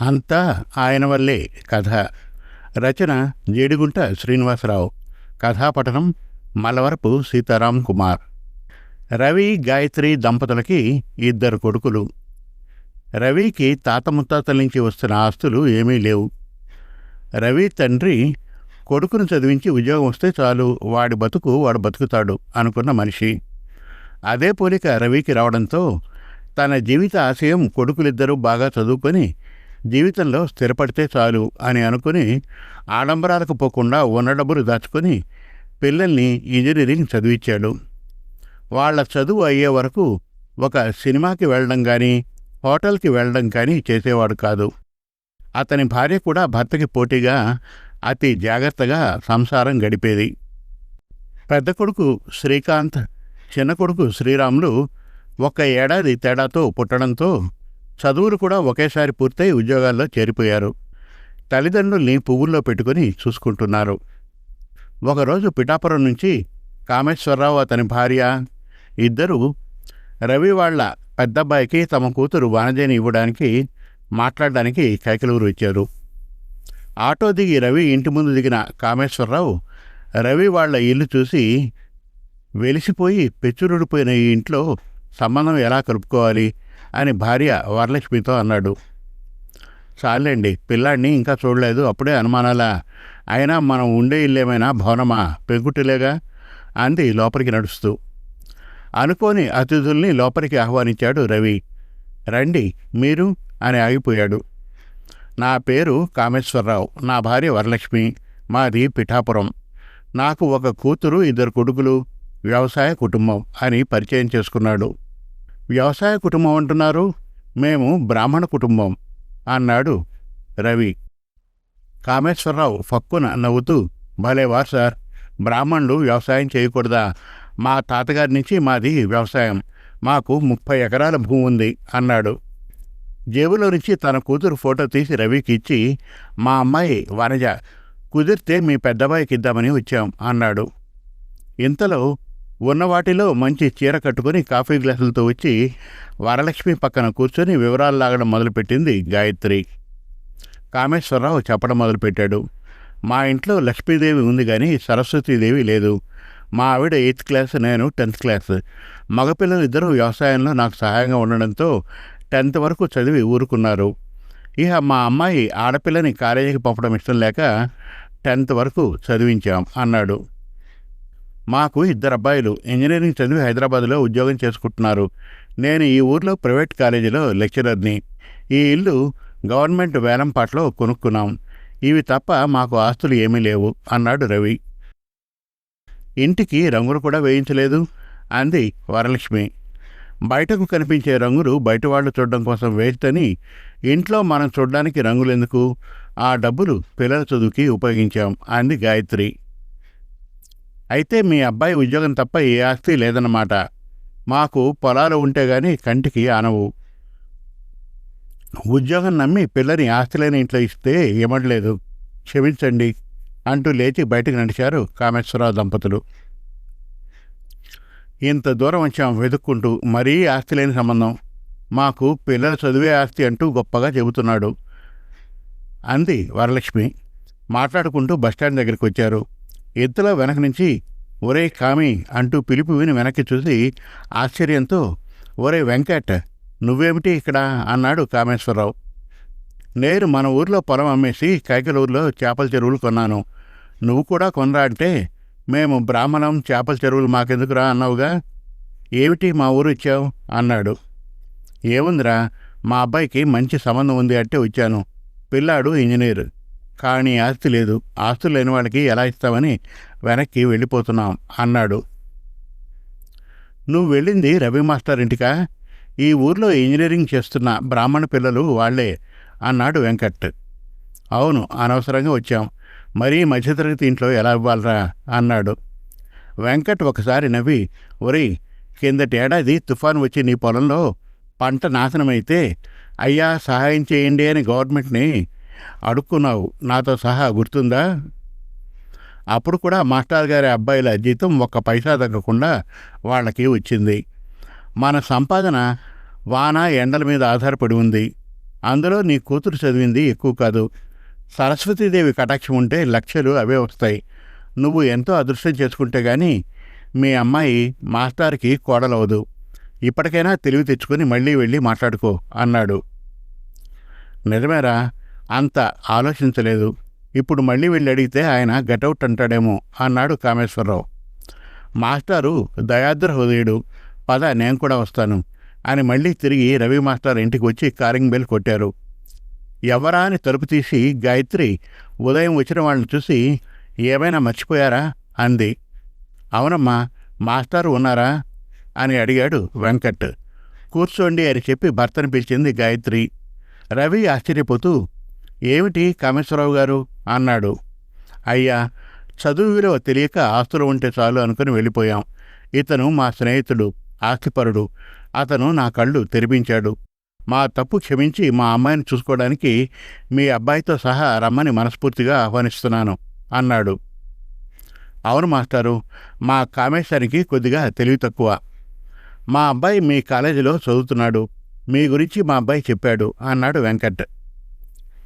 అంతా ఆయన వల్లే కథ. రచన జేడిగుంట శ్రీనివాసరావు. కథాపఠనం మలవరపు సీతారాం కుమార్. రవి గాయత్రి దంపతులకి ఇద్దరు కొడుకులు. రవికి తాత ముత్తాతల నుంచి వస్తున్న ఆస్తులు ఏమీ లేవు. రవి తండ్రి కొడుకును చదివించి ఉద్యోగం వస్తే చాలు వాడి బతుకు వాడు బతుకుతాడు అనుకున్న మనిషి. అదే పోలిక రవికి రావడంతో తన జీవిత ఆశయం కొడుకులిద్దరూ బాగా చదువుకొని జీవితంలో స్థిరపడితే చాలు అని అనుకుని ఆడంబరాలకు పోకుండా ఉన్న డబ్బులు దాచుకొని పిల్లల్ని ఇంజనీరింగ్ చదివించాడు వాళ్ళ చదువు అయ్యే వరకు ఒక సినిమాకి వెళ్ళడం కానీ హోటల్కి వెళ్ళడం కానీ చేసేవాడు కాదు. అతని భార్య కూడా భర్తకి పోటీగా అతి జాగ్రత్తగా సంసారం గడిపేది. పెద్ద కొడుకు శ్రీకాంత్ చిన్న కొడుకు శ్రీరాములు ఒక ఏడాది తేడాతో పుట్టడంతో చదువులు కూడా ఒకేసారి పూర్తయి ఉద్యోగాల్లో చేరిపోయారు. తల్లిదండ్రుల్ని పువ్వుల్లో పెట్టుకుని చూసుకుంటున్నారు. ఒకరోజు పిఠాపురం నుంచి కామేశ్వరరావు అతని భార్య ఇద్దరు రవి వాళ్ళ పెద్దబ్బాయికి తమ కూతురు వానజేని ఇవ్వడానికి మాట్లాడడానికి కైకలూరు ఇచ్చారు ఆటో దిగి రవి ఇంటి ముందు దిగిన కామేశ్వరరావు రవి వాళ్ళ ఇల్లు చూసి వెలిసిపోయి పెచ్చురుడిపోయిన ఈ ఇంట్లో సంబంధం ఎలా కలుపుకోవాలి? అని భార్య వరలక్ష్మితో అన్నాడు. చాలండి పిల్లాడిని ఇంకా చూడలేదు అప్పుడే అనుమానాలా? అయినా మనం ఉండే ఇల్లేమైనా భవనమా? పెంకుటిలేగా? అంది లోపలికి నడుస్తూ. అనుకోని అతిథుల్ని లోపలికి ఆహ్వానించాడు రవి. రండి మీరు? అని ఆగిపోయాడు. నా పేరు కామేశ్వరరావు నా భార్య వరలక్ష్మి మాది పిఠాపురం. నాకు ఒక కూతురు ఇద్దరు కొడుకులు వ్యవసాయ కుటుంబం అని పరిచయం చేసుకున్నాడు. వ్యవసాయ కుటుంబం అంటున్నారు. మేము బ్రాహ్మణ కుటుంబం అన్నాడు రవి. కామేశ్వరరావు ఫక్కున నవ్వుతూ భలేవా సార్. బ్రాహ్మణులు వ్యవసాయం చేయకూడదా? మా తాతగారి నుంచి మాది వ్యవసాయం. మాకు ముప్పై ఎకరాల భూమి ఉంది అన్నాడు. జేబులో నుంచి తన కూతురు ఫోటో తీసి రవికి ఇచ్చి మా అమ్మాయి వనజ కుదిరితే మీ పెద్దబాయికి ఇద్దామని వచ్చాం అన్నాడు. ఇంతలో ఉన్న వాటిలో మంచి చీర కట్టుకుని కాఫీ గ్లాసులతో వచ్చి వరలక్ష్మి పక్కన కూర్చొని వివరాలు లాగడం మొదలుపెట్టింది గాయత్రి. కామేశ్వరరావు చెప్పడం మొదలుపెట్టాడు. మా ఇంట్లో లక్ష్మీదేవి ఉంది కానీ సరస్వతీదేవి లేదు. మా ఆవిడ ఎయిత్ క్లాస్ నేను టెన్త్ క్లాస్. మగపిల్లలు ఇద్దరు వ్యవసాయంలో నాకు సహాయంగా ఉండడంతో టెన్త్ వరకు చదివి ఊరుకున్నారు. ఇక మా అమ్మాయి ఆడపిల్లని కాలేజీకి పంపడం ఇష్టం లేక టెన్త్ వరకు చదివించాం అన్నాడు. మాకు ఇద్దరు అబ్బాయిలు ఇంజనీరింగ్ చదివి హైదరాబాద్లో ఉద్యోగం చేసుకుంటున్నారు. నేను ఈ ఊర్లో ప్రైవేట్ కాలేజీలో లెక్చరర్ని. ఈ ఇల్లు గవర్నమెంట్ వేలంపాట్లో కొనుక్కున్నాం. ఇవి తప్ప మాకు ఆస్తులు ఏమీ లేవు అన్నాడు రవి. ఇంటికి రంగులు కూడా వేయించలేదు అంది వరలక్ష్మి. బయటకు కనిపించే రంగులు బయట వాళ్ళు చూడడం కోసం వేస్తని ఇంట్లో మనం చూడడానికి రంగులెందుకు? ఆ డబ్బులు పిల్లల చదువుకి ఉపయోగించాం అంది గాయత్రి. అయితే మీ అబ్బాయి ఉద్యోగం తప్ప ఏ ఆస్తి లేదన్నమాట. మాకు పొలాలు ఉంటే గాని కంటికి ఆనవు. ఉద్యోగం నమ్మి పిల్లని ఆస్తి లేని ఇంట్లో ఇస్తే ఇవ్వట్లేదు క్షమించండి అంటూ లేచి బయటకు నడిచారు కామేశ్వరరావు దంపతులు. ఇంత దూరం వచ్చాం వెతుక్కుంటూ మరీ ఆస్తి లేని సంబంధం. మాకు పిల్లల చదివే ఆస్తి అంటూ గొప్పగా చెబుతున్నాడు. అంది వరలక్ష్మి. మాట్లాడుకుంటూ బస్టాండ్ దగ్గరికి వచ్చారు. ఎద్దుల వెనక నుంచి ఒరే కామి అంటూ పిలుపు విని వెనక్కి చూసి ఆశ్చర్యంతో ఒరే వెంకట్ నువ్వేమిటి ఇక్కడ? అన్నాడు కామేశ్వరరావు. నేను మన ఊర్లో పొలం అమ్మేసి కైకలూరులో చేపల చెరువులు కొన్నాను. నువ్వు కూడా కొనరా అంటే మేము బ్రాహ్మణం చేపల చెరువులు మాకెందుకురా అన్నావుగా? ఏమిటి మా ఊరు ఇచ్చావు? అన్నాడు. ఏముందిరా మా అబ్బాయికి మంచి సంబంధం ఉంది అంటే వచ్చాను పిల్లాడు ఇంజనీర్. కానీ ఆస్తి లేదు. ఆస్తులు లేని వాళ్ళకి ఎలా ఇస్తామని వెనక్కి వెళ్ళిపోతున్నాం అన్నాడు. నువ్వు వెళ్ళింది రవి మాస్టర్ ఇంటికా? ఈ ఊర్లో ఇంజనీరింగ్ చేస్తున్న బ్రాహ్మణ పిల్లలు వాళ్ళే అన్నాడు వెంకట్. అవును అనవసరంగా వచ్చాం. మరీ మధ్యతరగతి ఇంట్లో ఎలా ఇవ్వాలరా? అన్నాడు. వెంకట్ ఒకసారి నవ్వి ఒరి కిందటేడాది తుఫాను వచ్చి నీ పొలంలో పంట నాశనమైతే అయ్యా సహాయం చేయండి అని గవర్నమెంట్ని అడుక్కున్నావు. నాతో సహా గుర్తుందా? అప్పుడు కూడా మాస్టర్ గారి అబ్బాయిల జీతం ఒక్క పైసా తగ్గకుండా వాళ్ళకి వచ్చింది. మన సంపాదన వాన ఎండల మీద ఆధారపడి ఉంది. అందులో నీ కూతురు చదివింది ఎక్కువ కాదు. సరస్వతీదేవి కటాక్షం ఉంటే లక్షలు అవే వస్తాయి. నువ్వు ఎంతో అదృష్టం చేసుకుంటే కానీ మీ అమ్మాయి మాస్టార్కి కోడలవదు. ఇప్పటికైనా తెలివి తెచ్చుకొని మళ్ళీ వెళ్ళి మాట్లాడుకో అన్నాడు. నిజమేరా? అంత ఆలోచించలేదు. ఇప్పుడు మళ్ళీ వెళ్ళి అడిగితే ఆయన గటౌట్ అంటాడేమో అన్నాడు కామేశ్వరరావు. మాస్టారు దయాద్ర హృదయుడు పద నేను కూడా వస్తాను అని మళ్ళీ తిరిగి రవి మాస్టర్ ఇంటికి వచ్చి కారింగ్ బెల్ కొట్టారు. ఎవరా అని తలుపు తీసి గాయత్రి ఉదయం వచ్చిన వాళ్ళని చూసి ఏమైనా మర్చిపోయారా? అంది. అవునమ్మా మాస్టారు ఉన్నారా? అని అడిగాడు వెంకట్. కూర్చోండి అని చెప్పి భర్తను పిలిచింది గాయత్రి. రవి ఆశ్చర్యపోతూ ఏమిటి కామేశ్వరరావు గారు? అన్నాడు. అయ్యా చదువు విలువ తెలియక ఆస్తులు ఉంటే చాలు అనుకుని వెళ్ళిపోయాం. ఇతను మా స్నేహితుడు ఆస్తిపరుడు. అతను నా కళ్ళు తెరిపించాడు. మా తప్పు క్షమించి మా అమ్మాయిని చూసుకోవడానికి మీ అబ్బాయితో సహా రమ్మని మనస్ఫూర్తిగా ఆహ్వానిస్తున్నాను అన్నాడు. అవును మాస్టారు మా కామేశానికి కొద్దిగా తెలివి తక్కువ. మా అబ్బాయి మీ కాలేజీలో చదువుతున్నాడు. మీ గురించి మా అబ్బాయి చెప్పాడు అన్నాడు వెంకట్.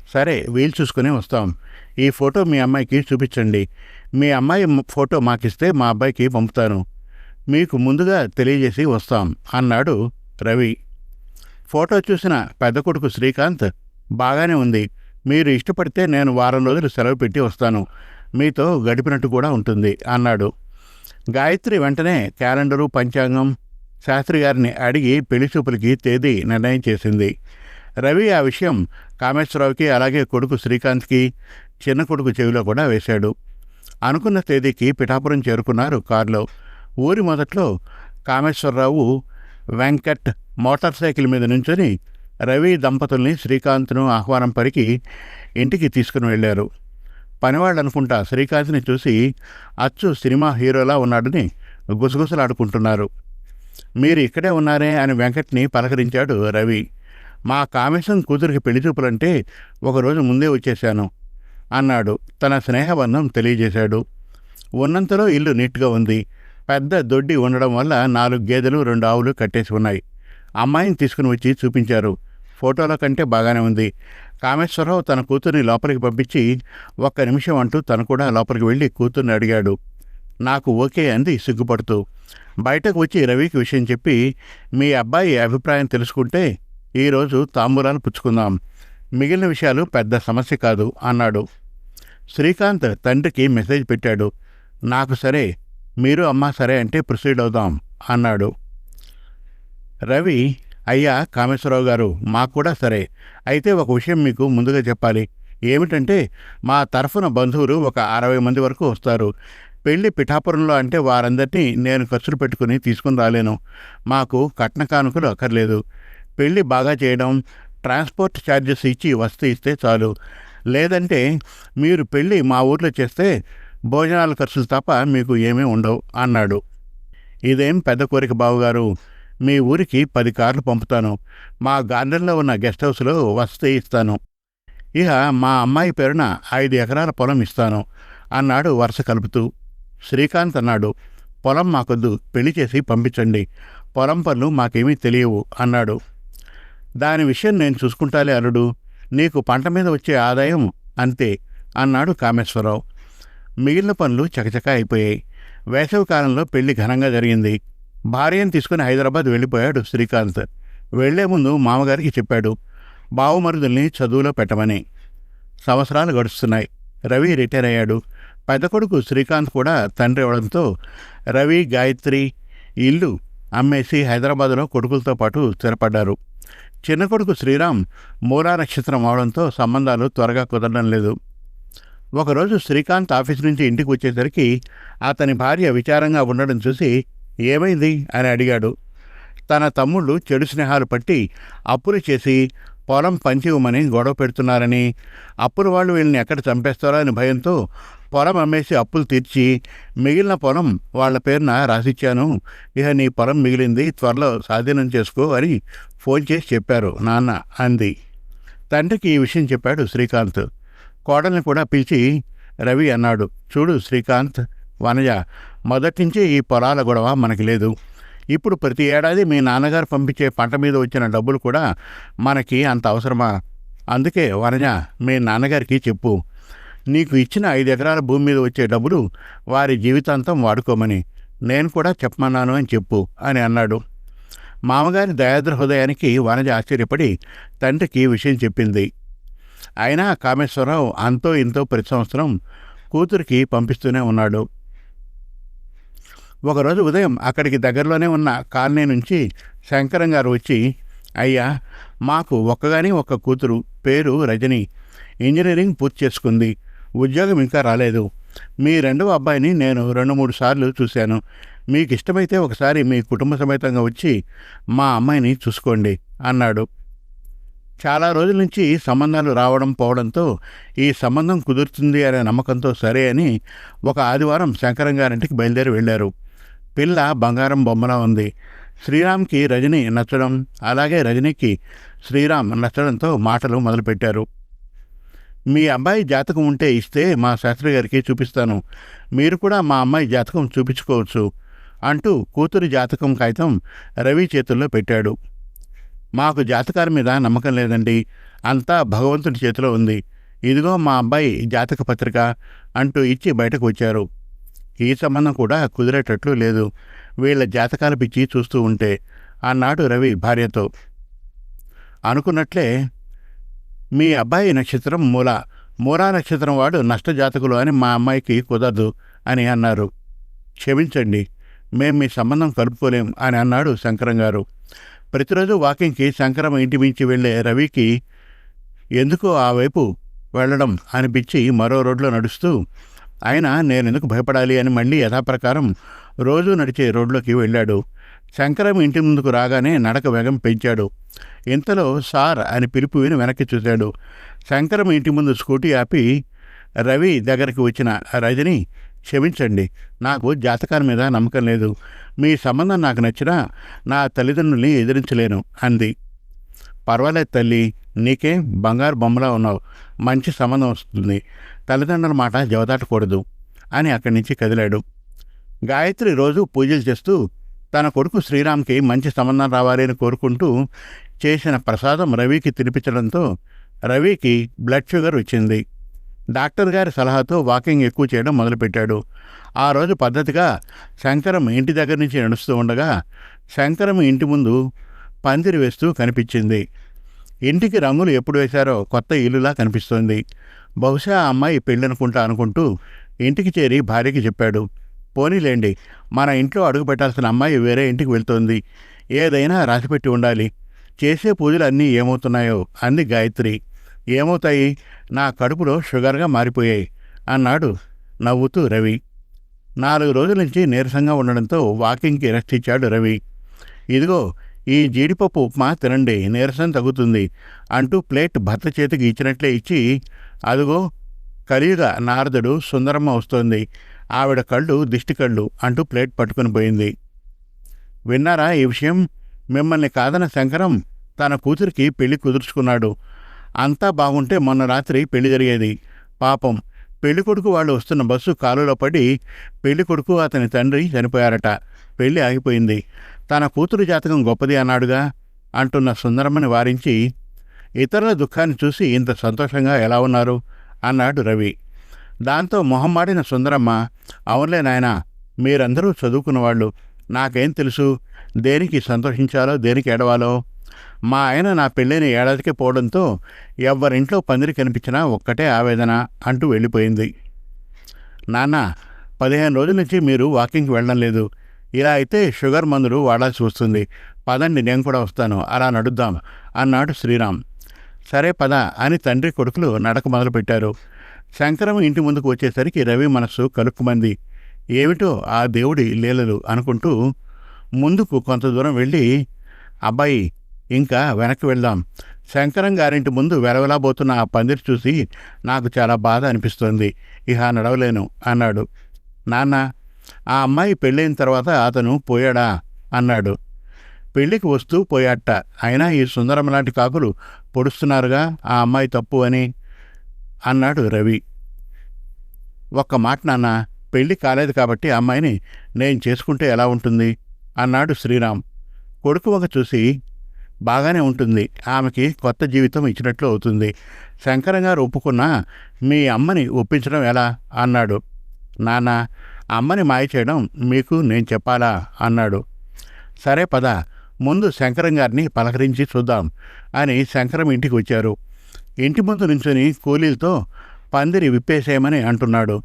సరే వీలు చూసుకుని వస్తాం. ఈ ఫోటో మీ అమ్మాయికి చూపించండి. మీ అమ్మాయి ఫోటో మాకిస్తే మా అబ్బాయికి పంపుతాను. మీకు ముందుగా తెలియజేసి వస్తాం అన్నాడు రవి. ఫోటో చూసిన పెద్ద కొడుకు శ్రీకాంత్ బాగానే ఉంది. మీరు ఇష్టపడితే నేను వారం రోజులు సెలవు పెట్టి వస్తాను. మీతో గడిపినట్టు కూడా ఉంటుంది అన్నాడు. గాయత్రి వెంటనే క్యాలెండరు పంచాంగం శాస్త్రి గారిని అడిగి పెళ్ళి చూపులకి తేదీ నిర్ణయం చేసింది. రవి ఆ విషయం కామేశ్వరరావుకి అలాగే కొడుకు శ్రీకాంత్కి చిన్న కొడుకు చెవిలో కూడా వేశాడు. అనుకున్న తేదీకి పిఠాపురం చేరుకున్నారు కారులో. ఊరి మొదట్లో కామేశ్వరరావు వెంకట్ మోటార్ సైకిల్ మీద నుంచొని రవి దంపతుల్ని శ్రీకాంత్ను ఆహ్వానం పరికి ఇంటికి తీసుకుని వెళ్ళారు. పనివాళ్ళు అనుకుంటా శ్రీకాంత్ని చూసి అచ్చు సినిమా హీరోలా ఉన్నాడని గుసగుసలాడుకుంటున్నారు. మీరు ఇక్కడే ఉన్నారే అని వెంకట్ని పలకరించాడు రవి. మా కామేశం కూతురికి పెళ్ళి చూపులంటే ఒకరోజు ముందే వచ్చేశాను అన్నాడు. తన స్నేహబంధం తెలియజేశాడు. ఉన్నంతలో ఇల్లు నీట్గా ఉంది. పెద్ద దొడ్డి ఉండడం వల్ల నాలుగు గేదెలు రెండు ఆవులు కట్టేసి ఉన్నాయి. అమ్మాయిని తీసుకుని వచ్చి చూపించారు. ఫోటోల కంటే బాగానే ఉంది. కామేశ్వరరావు తన కూతుర్ని లోపలికి పంపించి ఒక్క నిమిషం అంటూ తను కూడా లోపలికి వెళ్ళి కూతుర్ని అడిగాడు. నాకు ఓకే అంది సిగ్గుపడుతూ. బయటకు వచ్చి రవికి విషయం చెప్పి మీ అబ్బాయి అభిప్రాయం తెలుసుకుంటే ఈరోజు తాంబూలాలు పుచ్చుకుందాం. మిగిలిన విషయాలు పెద్ద సమస్య కాదు అన్నాడు. శ్రీకాంత్ తండ్రికి మెసేజ్ పెట్టాడు. నాకు సరే మీరు అమ్మా సరే అంటే ప్రొసీడ్ అవుదాం అన్నాడు. రవి అయ్యా కామేశ్వరరావు గారు మాకు కూడా సరే. అయితే ఒక విషయం మీకు ముందుగా చెప్పాలి. ఏమిటంటే మా తరఫున బంధువులు ఒక అరవై మంది వరకు వస్తారు. పెళ్ళి పిఠాపురంలో అంటే వారందరినీ నేను ఖర్చులు పెట్టుకుని తీసుకుని రాలేను. మాకు కట్న కానుకలు అక్కర్లేదు. పెళ్ళి బాగా చేయడం ట్రాన్స్పోర్ట్ ఛార్జెస్ ఇచ్చి వస్తే ఇస్తే చాలు. లేదంటే మీరు పెళ్ళి మా ఊర్లో చేస్తే భోజనాల ఖర్చులు తప్ప మీకు ఏమీ ఉండవు అన్నాడు. ఇదేం పెద్ద కోరిక బావుగారు. మీ ఊరికి పది కార్లు పంపుతాను. మా గార్డెన్లో ఉన్న గెస్ట్ హౌస్లో వసతి ఇస్తాను. ఇక మా అమ్మాయి పేరున ఐదు ఎకరాల పొలం ఇస్తాను అన్నాడు వరుస కలుపుతూ. శ్రీకాంత్ అన్నాడు పొలం మాకొద్దు పెళ్ళి చేసి పంపించండి. పొలం పనులు మాకేమీ తెలియవు అన్నాడు. దాని విషయం నేను చూసుకుంటాలే అల్లుడు. నీకు పంట మీద వచ్చే ఆదాయం అంతే అన్నాడు కామేశ్వరరావు. మిగిలిన పనులు చకచకా అయిపోయాయి. వేసవి కాలంలో పెళ్ళి ఘనంగా జరిగింది. భార్యను తీసుకుని హైదరాబాద్ వెళ్ళిపోయాడు శ్రీకాంత్. వెళ్ళే ముందు మామగారికి చెప్పాడు బావుమరుదుల్ని చదువులో పెట్టమని. సంవత్సరాలు గడుస్తున్నాయి. రవి రిటైర్ అయ్యాడు. పెద్ద కొడుకు శ్రీకాంత్ కూడా తండ్రి అవడంతో రవి గాయత్రి ఇల్లు అమ్మేసి హైదరాబాద్లో కొడుకులతో పాటు స్థిరపడ్డారు. చిన్న కొడుకు శ్రీరామ్ మూలా నక్షత్రం అవడంతో సంబంధాలు త్వరగా కుదరడం లేదు. ఒకరోజు శ్రీకాంత్ ఆఫీస్ నుంచి ఇంటికి వచ్చేసరికి అతని భార్య విచారంగా ఉండడం చూసి ఏమైంది? అని అడిగాడు. తన తమ్ముళ్ళు చెడు స్నేహాలు పట్టి అప్పులు చేసి పొలం పంచివ్వమని గొడవ పెడుతున్నారని అప్పుల వాళ్ళు వీళ్ళని ఎక్కడ చంపేస్తారో అని భయంతో పొలం అమ్మేసి అప్పులు తీర్చి మిగిలిన పొలం వాళ్ళ పేరున రాసిచ్చాను. ఇక నీ పొలం మిగిలింది త్వరలో స్వాధీనం చేసుకో అని ఫోన్ చేసి చెప్పారు. నాన్న అంది. తండ్రికి ఈ విషయం చెప్పాడు శ్రీకాంత్. కోడల్ని కూడా పిలిచి రవి అన్నాడు. చూడు శ్రీకాంత్ వనజ మొదటి నుంచి ఈ పొలాల గొడవ మనకి లేదు. ఇప్పుడు ప్రతి ఏడాది మీ నాన్నగారు పంపించే పంట మీద వచ్చిన డబ్బులు కూడా మనకి అంత అవసరమా? అందుకే వనజ మీ నాన్నగారికి చెప్పు. నీకు ఇచ్చిన ఐదు ఎకరాల భూమి మీద వచ్చే డబ్బులు వారి జీవితాంతం వాడుకోమని. నేను కూడా చెప్పమన్నాను అని చెప్పు అని అన్నాడు. మామగారి దయాద్ర హృదయానికి వనజ ఆశ్చర్యపడి తండ్రికి విషయం చెప్పింది. అయినా కామేశ్వరరావు అంతో ఇంతో ప్రతి సంవత్సరం కూతురికి పంపిస్తూనే ఉన్నాడు. ఒకరోజు ఉదయం అక్కడికి దగ్గరలోనే ఉన్న కాలనీ నుంచి శంకరం గారు వచ్చి అయ్యా మాకు ఒక్కగాని ఒక్క కూతురు పేరు రజని. ఇంజనీరింగ్ పూర్తి చేసుకుంది. ఉద్యోగం ఇంకా రాలేదు. మీ రెండవ అబ్బాయిని నేను రెండు మూడు సార్లు చూశాను. మీకు ఇష్టమైతే ఒకసారి మీ కుటుంబ సమేతంగా వచ్చి మా అమ్మాయిని చూసుకోండి అన్నాడు. చాలా రోజుల నుంచి సంబంధాలు రావడం పోవడంతో ఈ సంబంధం కుదురుతుంది అనే నమ్మకంతో సరే అని ఒక ఆదివారం శంకరం గారింటికి బయలుదేరి వెళ్ళారు. పిల్ల బంగారం బొమ్మలా ఉంది. శ్రీరామ్కి రజని నచ్చడం అలాగే రజనీకి శ్రీరామ్ నచ్చడంతో మాటలు మొదలుపెట్టారు. మీ అబ్బాయి జాతకం ఉంటే ఇస్తే మా శాస్త్రి గారికి చూపిస్తాను. మీరు కూడా మా అమ్మాయి జాతకం చూపించుకోవచ్చు అంటూ కూతురి జాతకం కాగితం రవి చేతుల్లో పెట్టాడు. మాకు జాతకాల మీద నమ్మకం లేదండి. అంతా భగవంతుడి చేతిలో ఉంది. ఇదిగో మా అబ్బాయి జాతక పత్రిక అంటూ ఇచ్చి బయటకు వచ్చారు. ఈ సంబంధం కూడా కుదిరేటట్లు లేదు. వీళ్ళ జాతకాల పిచ్చి చూస్తూ ఉంటే అన్నాడు రవి భార్యతో. అనుకున్నట్లే మీ అబ్బాయి నక్షత్రం మూల. మూలా నక్షత్రం వాడు నష్టజాతకులు అని మా అమ్మాయికి కుదరదు అని అన్నారు. క్షమించండి మేం మీ సంబంధం కలుపుకోలేం అని అన్నాడు శంకరం గారు. ప్రతిరోజు వాకింగ్కి శంకరం ఇంటి మించి వెళ్ళే రవికి ఎందుకో ఆ వైపు వెళ్ళడం? అనిపించి మరో రోడ్లో నడుస్తూ ఆయన నేనెందుకు భయపడాలి అని మళ్ళీ యథాప్రకారం రోజూ నడిచే రోడ్లోకి వెళ్ళాడు. శంకరం ఇంటి ముందుకు రాగానే నడక వేగం పెంచాడు. ఇంతలో సార్ అని పిలుపు విని వెనక్కి చూశాడు. శంకరం ఇంటి ముందు స్కూటీ ఆపి రవి దగ్గరికి వచ్చిన రజని క్షమించండి. నాకు జాతకాల మీద నమ్మకం లేదు. మీ సంబంధం నాకు నచ్చినా నా తల్లిదండ్రుల్ని ఎదిరించలేను అంది. పర్వాలేదు తల్లి. నీకే? బంగారు బొమ్మలా ఉన్నావు. మంచి సంబంధం వస్తుంది. తల్లిదండ్రుల మాట జవదాటకూడదు అని అక్కడి నుంచి కదిలాడు. గాయత్రి రోజు పూజలు చేస్తూ తన కొడుకు శ్రీరామ్కి మంచి సంబంధం రావాలి అని కోరుకుంటూ చేసిన ప్రసాదం రవికి తినిపించడంతో రవికి బ్లడ్ షుగర్ వచ్చింది. డాక్టర్ గారి సలహాతో వాకింగ్ ఎక్కువ చేయడం మొదలుపెట్టాడు. ఆ రోజు పద్ధతిగా శంకరం ఇంటి దగ్గర నుంచి నడుస్తూ ఉండగా శంకరం ఇంటి ముందు పందిరి వేస్తూ కనిపించింది. ఇంటికి రంగులు ఎప్పుడు వేశారో కొత్త ఇల్లులా కనిపిస్తోంది. బహుశా ఆ అమ్మాయి పెళ్ళనుకుంటా అనుకుంటూ ఇంటికి చేరి భార్యకి చెప్పాడు. పోనీలేండి మన ఇంట్లో అడుగు పెట్టాల్సిన అమ్మాయి వేరే ఇంటికి వెళ్తోంది. ఏదైనా రాసిపెట్టి ఉండాలి. చేసే పూజలు అన్నీ ఏమవుతున్నాయో అంది గాయత్రి. ఏమవుతాయి? నా కడుపులో షుగర్గా మారిపోయాయి అన్నాడు నవ్వుతూ రవి. నాలుగు రోజుల నుంచి నీరసంగా ఉండడంతో వాకింగ్కి రెస్ట్ ఇచ్చాడు రవి. ఇదిగో ఈ జీడిపప్పు ఉప్మా తినండి నీరసం తగ్గుతుంది అంటూ ప్లేట్ భర్త చేతికి ఇచ్చినట్లే ఇచ్చి అదిగో కలియుగ నారదుడు సుందరమ్మ వస్తోంది. ఆవిడ కళ్ళు దిష్టి కళ్ళు అంటూ ప్లేట్ పట్టుకుని పోయింది. విన్నారా ఈ విషయం? మిమ్మల్ని కాదన శంకరం తన కూతురికి పెళ్ళి కుదుర్చుకున్నాడు. అంతా బాగుంటే మొన్న రాత్రి పెళ్ళి జరిగేది. పాపం పెళ్ళికొడుకు వాళ్ళు వస్తున్న బస్సు కాలులో పడి పెళ్ళికొడుకు అతని తండ్రి చనిపోయారట. పెళ్ళి ఆగిపోయింది. తన కూతురు జాతకం గొప్పది అన్నాడుగా అంటున్న సుందరమ్మని వారించి ఇతరుల దుఃఖాన్ని చూసి ఇంత సంతోషంగా ఎలా ఉన్నారు? అన్నాడు రవి. దాంతో మొహమ్మాడిన సుందరమ్మ అవునులే నాయనా మీరందరూ చదువుకున్నవాళ్ళు నాకేం తెలుసు? దేనికి సంతోషించాలో దేనికి ఏడవాలో? మా ఆయన నా పెళ్ళైన ఏడాదికి పోవడంతో ఎవరింట్లో పందిరి కనిపించినా ఒక్కటే ఆవేదన అంటూ వెళ్ళిపోయింది. నాన్న పదిహేను రోజుల నుంచి మీరు వాకింగ్కి వెళ్ళడం లేదు. ఇలా అయితే షుగర్ మందులు వాడాల్సి వస్తుంది. పదండి నేను కూడా వస్తాను. అలా నడుద్దాం అన్నాడు శ్రీరామ్. సరే పద అని తండ్రి కొడుకులు నడక మొదలుపెట్టారు. శంకరం ఇంటి ముందుకు వచ్చేసరికి రవి మనస్సు కలుక్కుమంది. ఏమిటో ఆ దేవుడి లీలలు అనుకుంటూ ముందుకు కొంత దూరం వెళ్ళి అబ్బాయి ఇంకా వెనక్కి వెళ్దాం. శంకరం గారింటి ముందు వెలవెలాబోతున్న ఆ పందిరి చూసి నాకు చాలా బాధ అనిపిస్తోంది. ఇహ నడవలేను అన్నాడు. నాన్న ఆ అమ్మాయి పెళ్ళైన తర్వాత అతను పోయాడా? అన్నాడు. పెళ్ళికి వస్తూ పోయాట. అయినా ఈ సుందరం లాంటి కాకులు పొడుస్తున్నారుగా? ఆ అమ్మాయి తప్పు అని? అన్నాడు రవి. ఒక్క మాట నాన్న పెళ్ళి కాలేదు కాబట్టి అమ్మాయిని నేను చేసుకుంటే ఎలా ఉంటుంది? అన్నాడు శ్రీరామ్. కొడుకు ఒక చూసి బాగానే ఉంటుంది. ఆమెకి కొత్త జీవితం ఇచ్చినట్లు అవుతుంది. శంకరం గారు ఒప్పుకున్నా మీ అమ్మని ఒప్పించడం ఎలా? అన్నాడు. నాన్న అమ్మని మాయ చేయడం మీకు నేను చెప్పాలా? అన్నాడు. సరే పద ముందు శంకరం గారిని పలకరించి చూద్దాం అని శంకరం ఇంటికి వచ్చారు. ఇంటి ముందు నుంచుని కూలీలతో పందిరి విప్పేసేయమని అంటున్నాడు.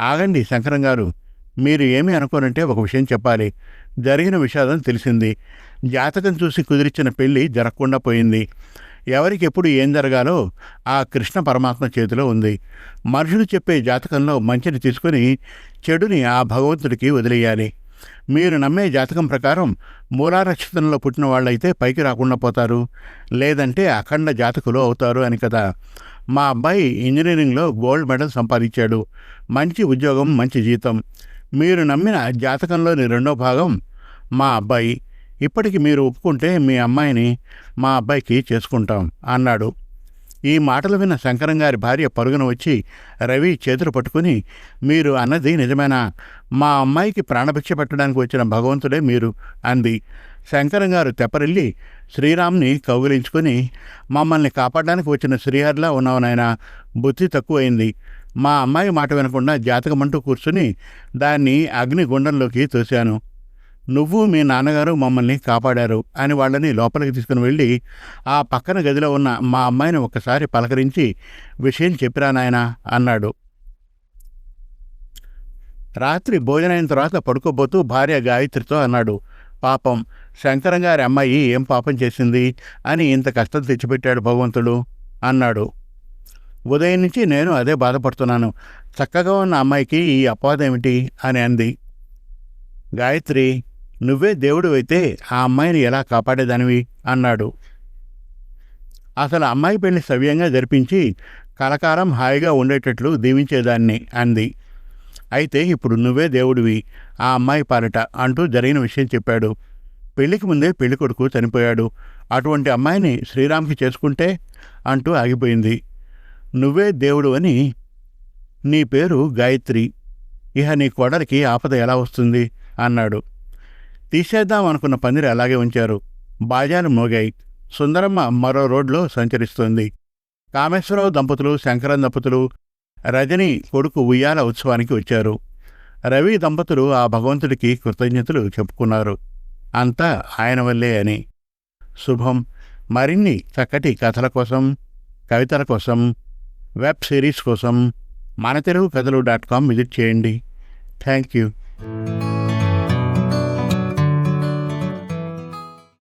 ఆగండి శంకరం గారు మీరు ఏమీ అనుకోనంటే ఒక విషయం చెప్పాలి. జరిగిన విషాదం తెలిసింది. జాతకం చూసి కుదిరించిన పెళ్ళి జరగకుండా పోయింది. ఎవరికి ఎప్పుడు ఏం జరగాలో ఆ కృష్ణ పరమాత్మ చేతిలో ఉంది. మనుషులు చెప్పే జాతకంలో మంచిని తీసుకుని చెడుని ఆ భగవంతుడికి వదిలేయాలి. మీరు నమ్మే జాతకం ప్రకారం మూలానక్షత్రంలో పుట్టిన వాళ్ళైతే పైకి రాకుండా పోతారు. లేదంటే అఖండ జాతకులు అవుతారు అని కదా. మా అబ్బాయి ఇంజనీరింగ్లో గోల్డ్ మెడల్ సంపాదించాడు. మంచి ఉద్యోగం మంచి జీతం. మీరు నమ్మిన జాతకంలోని రెండో భాగం మా అబ్బాయి. ఇప్పటికి మీరు ఒప్పుకుంటే మీ అమ్మాయిని మా అబ్బాయికి చేసుకుంటాం అన్నాడు. ఈ మాటలు విన్న శంకరం గారి భార్య పరుగున వచ్చి రవి చేతులు పట్టుకుని మీరు అన్నది నిజమేనా? మా అమ్మాయికి ప్రాణభిక్ష పెట్టడానికి వచ్చిన భగవంతుడే మీరు అంది. శంకరం గారు తెప్పరిల్లి శ్రీరామ్ని కౌగిలించుకొని మమ్మల్ని కాపాడడానికి వచ్చిన శ్రీహరిలా ఉన్నావు నాయన బుద్ధి తక్కువైంది. మా అమ్మాయి మాట వినకుండా జాతకమంటూ కూర్చుని దాన్ని అగ్నిగుండంలోకి తోశాను. నువ్వు మీ నాన్నగారు మమ్మల్ని కాపాడారు అని వాళ్ళని లోపలికి తీసుకుని వెళ్ళి ఆ పక్కన గదిలో ఉన్న మా అమ్మాయిని ఒక్కసారి పలకరించి విషయం చెప్పిరా నాయనా అన్నాడు. రాత్రి భోజనమైన తర్వాత పడుకోబోతూ భార్య గాయత్రితో అన్నాడు. పాపం శంకరం గారి అమ్మాయి ఏం పాపం చేసింది అని ఇంత కష్టం తెచ్చిపెట్టాడు భగవంతుడు అన్నాడు. ఉదయం నుంచి నేను అదే బాధపడుతున్నాను. చక్కగా ఉన్న అమ్మాయికి ఈ అపవాదం అని అంది. గాయత్రి నువ్వే దేవుడు అయితే ఆ అమ్మాయిని ఎలా కాపాడేదానివి? అన్నాడు. అసలు అమ్మాయి పెళ్ళి సవ్యంగా జరిపించి కలకాలం హాయిగా ఉండేటట్లు దీవించేదాన్ని అంది. అయితే ఇప్పుడు నువ్వే దేవుడివి ఆ అమ్మాయి పాలట అంటూ జరిగిన విషయం చెప్పాడు. పెళ్ళికి ముందే పెళ్ళి కొడుకు చనిపోయాడు. అటువంటి అమ్మాయిని శ్రీరామ్కి చేసుకుంటే అంటూ ఆగిపోయింది. నువ్వే దేవుడు అని నీ పేరు గాయత్రి. ఇహ నీ కోడలికి ఆపద ఎలా వస్తుంది? అన్నాడు. తీసేద్దాం అనుకున్న పందిరి అలాగే ఉంచారు. బాజాలు మోగాయి. సుందరమ్మ మరో రోడ్లో సంచరిస్తోంది. కామేశ్వరరావు దంపతులు శంకరం దంపతులు రజని కొడుకు ఉయ్యాల ఉత్సవానికి వచ్చారు. రవి దంపతులు ఆ భగవంతుడికి కృతజ్ఞతలు చెప్పుకున్నారు. అంతా ఆయన వల్లే అని. శుభం. మరిన్ని చక్కటి కథల కోసం కవితల కోసం వెబ్ సిరీస్ కోసం మన తెలుగు కథలు డాట్ కామ్ విజిట్ చేయండి. Thank you.